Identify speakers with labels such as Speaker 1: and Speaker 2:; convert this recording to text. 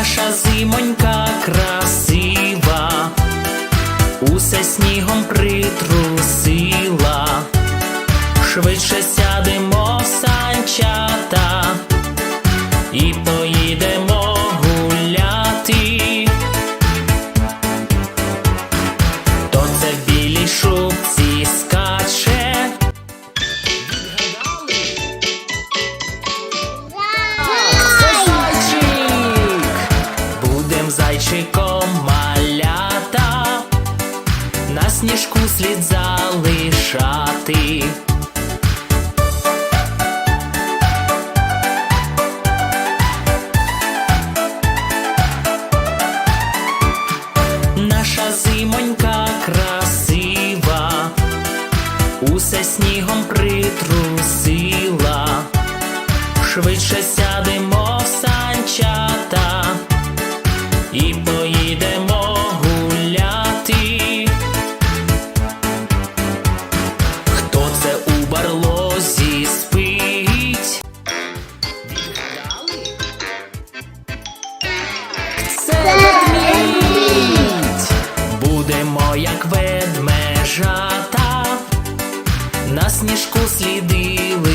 Speaker 1: Наша зимонька красива, усе снігом притрусила, зайчиком малята, на сніжку слід залишати. Наша зимонька красива, усе снігом притрусила, швидше сядемо і поїдемо гуляти. Хто це у барлозі спить? Відгадали? Це ведмідь! Будемо, як ведмежата, на сніжку слідили.